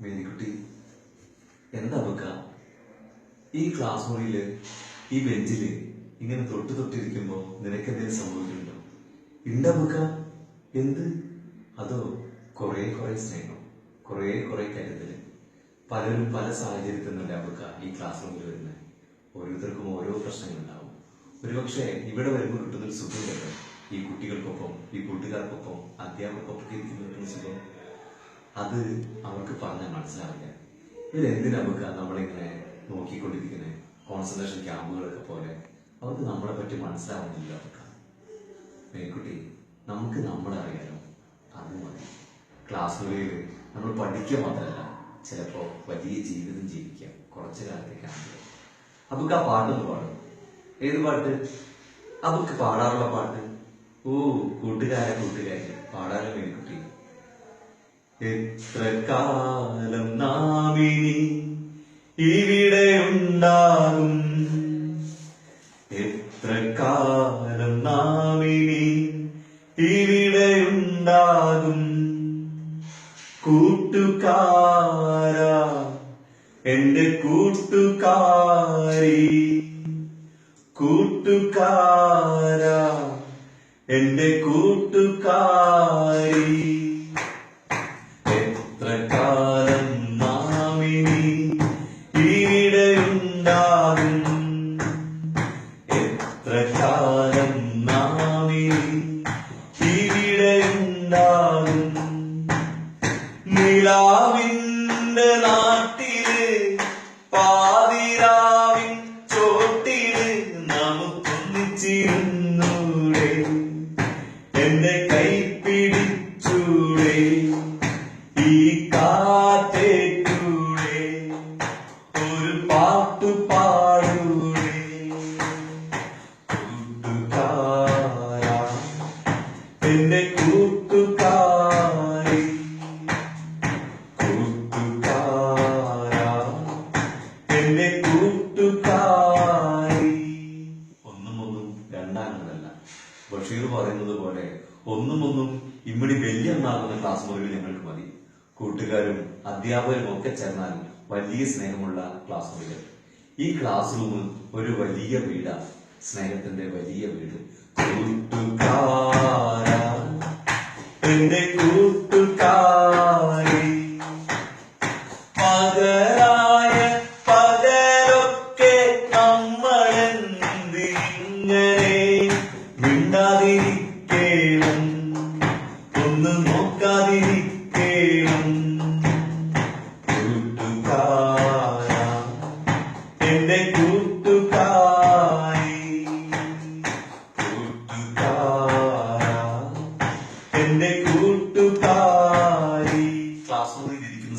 മേരിക്കുട്ടി എന്താ ബുക്ക? ഈ ക്ലാസ് മുറിയിൽ ഈ ബെഞ്ചിൽ ഇങ്ങനെ തൊട്ട് തൊട്ടിരിക്കുമ്പോ നിനക്ക് എന്തെങ്കിലും സംഭവിക്കുന്നുണ്ടോ? ഇണ്ട ബുക്ക? എന്ത്? അതോ കുറെ കുറെ സ്നേഹം കുറെ കുറെ കരുതൽ. പലരും പല സാഹചര്യത്തിൽ നിന്നല്ല ഈ ക്ലാസ് റൂമിൽ വരുന്നത് ഓരോരുത്തർക്കും ഓരോ പ്രശ്നങ്ങളുണ്ടാവും. ഒരുപക്ഷെ ഇവിടെ വരുമ്പോൾ കിട്ടുന്ന ഒരു സുഖം കേട്ടോ ഈ കുട്ടികൾക്കൊപ്പം ഈ കൂട്ടുകാർക്കൊപ്പം അധ്യാപകർക്കൊപ്പം ഇരിക്കുന്ന സുഖം. അത് അവർക്ക് പറഞ്ഞാൽ മനസ്സിലാവില്ല. ഇതിലെന്തിനാ നമുക്ക് നമ്മളിങ്ങനെ നോക്കിക്കൊണ്ടിരിക്കുന്നത് കോൺസെൻട്രേഷൻ ക്യാമ്പുകളൊക്കെ പോലെ. അവർക്ക് നമ്മളെ പറ്റി മനസ്സിലാവുന്നില്ല അവർക്ക്. മേൽക്കുട്ടി നമുക്ക് നമ്മളെ അറിയാലോ. അത് മതി. ക്ലാസ് മുറിയിൽ നമ്മൾ പഠിക്കുക മാത്രമല്ല ചിലപ്പോ വലിയ ജീവിതം ജീവിക്കാം. കുറച്ചു കാലത്തേക്ക് അബുക്ക് ആ പാട്ടൊന്ന് പാടും. ഏത് പാട്ട്? അബുക്ക് പാടാറുള്ള പാട്ട്? ഓ കൂട്ടുകാരെ കൂട്ടുകാരെ. പാടാനും മേൽക്കുട്ടി എത്ര കാലം നാമിനി ഇവിടെ ഉണ്ടാകും? എത്ര കാലം നാമിനി ഇവിടെ ഉണ്ടാകും? കൂട്ടുകാര എന്റെ കൂട്ടുകാരി. കൂട്ടുകാര എന്റെ കൂട്ടുകാരി. ഉണ്ടാകും നിലാവിന്റെ ക്ലാസ് മുറികൾ ഞങ്ങൾക്ക് മതി. കൂട്ടുകാരും അധ്യാപകരും ഒക്കെ ചേർന്നാൽ വലിയ സ്നേഹമുള്ള ക്ലാസ് മുറികൾ ഈ ക്ലാസ് റൂം ഒരു വലിയ വീടാണ് സ്നേഹത്തിന്റെ വലിയ വീട്.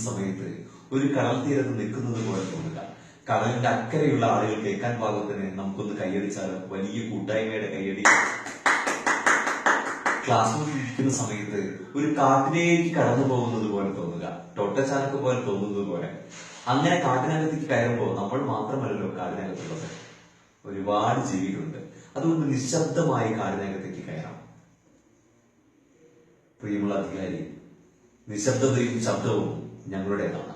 സമയത്ത് ഒരു കടൽ തീരത്ത് നിൽക്കുന്നത് പോലെ തോന്നുക. കടലിന്റെ അക്കരെയുള്ള ആളുകൾ കേൾക്കാൻ പാകത്തിന് നമുക്കൊന്ന് കൈയടിച്ചാലും? വലിയ കൂട്ടായ്മയുടെ കൈയടി. ക്ലാസ് ഇരിക്കുന്ന സമയത്ത് ഒരു കാട്ടിലേക്ക് കടന്നു പോകുന്നത് പോലെ തോന്നുക. ടൊട്ടച്ചാനക്ക് പോലെ തോന്നുന്നത് പോലെ. അങ്ങനെ കാട്ടിനകത്തേക്ക് കയറുമ്പോൾ നമ്മൾ മാത്രമല്ലല്ലോ കാടിനകത്തുള്ളത്. ഒരുപാട് ജീവികളുണ്ട്. അതുകൊണ്ട് നിശബ്ദമായി കാടിനകത്തേക്ക് കയറാം. പ്രിയമുള്ള അധികാരി നിശബ്ദതയും ശബ്ദവും ഞങ്ങളുടേതാണ്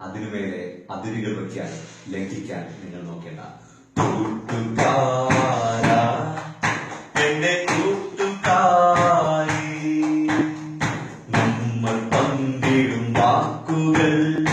അതിനുമേലെ അതിരുകൾ വയ്ക്കാൻ ലംഘിക്കാൻ നിങ്ങൾ നോക്കേണ്ട. എന്റെ കൂട്ടുകാരി നമ്മൾ വാക്കുകൾ.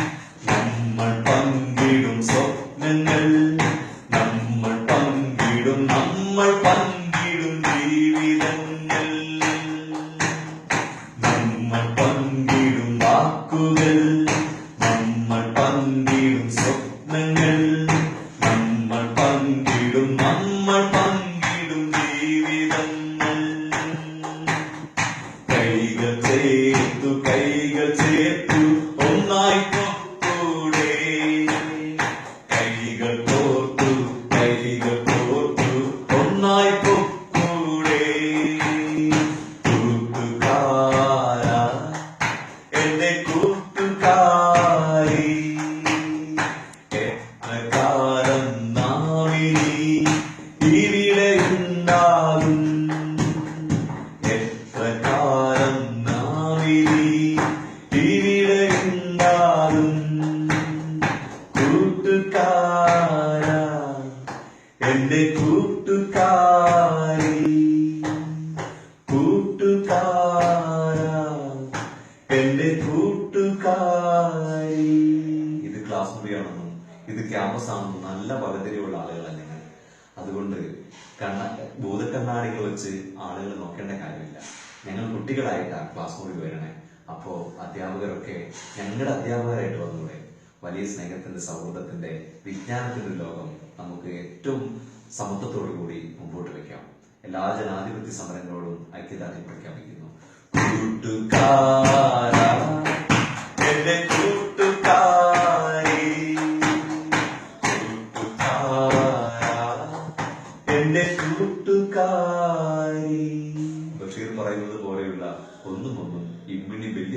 good. വകതിരിവുള്ള ആളുകളാണ് നിങ്ങൾ. അതുകൊണ്ട് കണ്ണ ഭൂതക്കണ്ണാടികൾ വെച്ച് ആളുകൾ നോക്കേണ്ട കാര്യമില്ല. ഞങ്ങൾ കുട്ടികളായിട്ടാണ് ക്ലാസ് മുറിയിൽ വരണേ. അപ്പോൾ അധ്യാപകരൊക്കെ ഞങ്ങളുടെ അധ്യാപകരായിട്ട് വന്നൂടെ. വലിയ സ്നേഹത്തിന്റെ സൗഹൃദത്തിന്റെ വിജ്ഞാനത്തിന്റെ ലോകം നമുക്ക് ഏറ്റവും സമത്വത്തോടു കൂടി മുമ്പോട്ട് വെക്കാം. എല്ലാ ജനാധിപത്യ സമരങ്ങളോടും ഐക്യദാർഢ്യം പ്രഖ്യാപിക്കുന്നു. കൂട്ടുകാരാ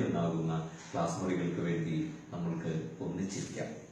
ഒന്നാകുന്ന ക്ലാസ് മുറികൾക്ക് വേണ്ടി നമ്മൾക്ക് ഒന്നിച്ചിരിക്കാം.